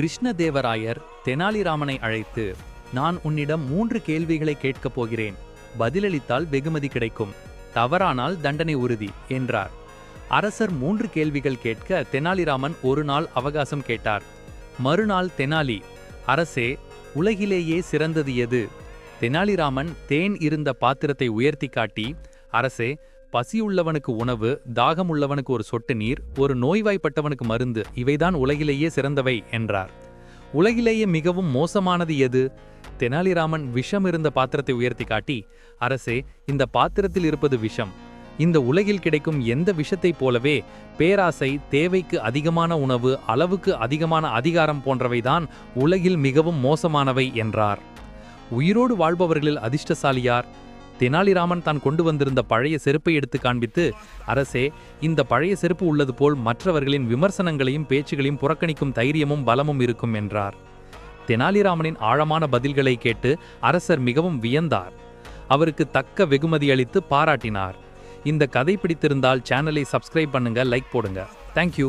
கிருஷ்ணதேவராயர் தெனாலிராமனை அழைத்து நான் உன்னிடம் மூன்று கேள்விகளை கேட்கப் போகிறேன். பதிலளித்தால் வெகுமதி கிடைக்கும். தவறானால் தண்டனை உறுதி என்றார். அரசர் மூன்று கேள்விகள் கேட்க தெனாலிராமன் ஒரு நாள் அவகாசம் கேட்டார். மறுநாள் தெனாலி அரசே உலகிலேயே சிறந்தது எது? தெனாலிராமன் தேன் இருந்த பாத்திரத்தை உயர்த்தி காட்டி அரசே பசியுள்ளவனுக்கு உணவு தாகமுள்ளவனுக்கு ஒரு சொட்டு நீர் ஒரு நோய்வாய்ப்பட்டவனுக்கு மருந்து இவைதான் உலகிலேயே சிறந்தவை என்றார். உலகிலேயே மிகவும் மோசமானது எது? தெனாலிராமன் விஷம் இருந்த பாத்திரத்தை உயர்த்தி காட்டி அரசே இந்த பாத்திரத்தில் இருப்பது விஷம். இந்த உலகில் கிடைக்கும் எந்த விஷத்தைப் போலவே பேராசை தேவைக்கு அதிகமான உணவு அளவுக்கு அதிகமான அதிகாரம் போன்றவைதான் உலகில் மிகவும் மோசமானவை என்றார். உயிரோடு வாழ்பவர்களில் அதிர்ஷ்டசாலியார் தெனாலிராமன் தான் கொண்டு வந்திருந்த பழைய செருப்பை எடுத்து காண்பித்து அரசே இந்த பழைய செருப்பு உள்ளது போல் மற்றவர்களின் விமர்சனங்களையும் பேச்சுகளையும் புறக்கணிக்கும் தைரியமும் பலமும் இருக்கும் என்றார். தெனாலிராமனின் ஆழமான பதில்களை கேட்டு அரசர் மிகவும் வியந்தார். அவருக்கு தக்க வெகுமதி அளித்து பாராட்டினார். இந்த கதை பிடித்திருந்தால் சேனலை சப்ஸ்கிரைப் பண்ணுங்க லைக் போடுங்க. தேங்க்யூ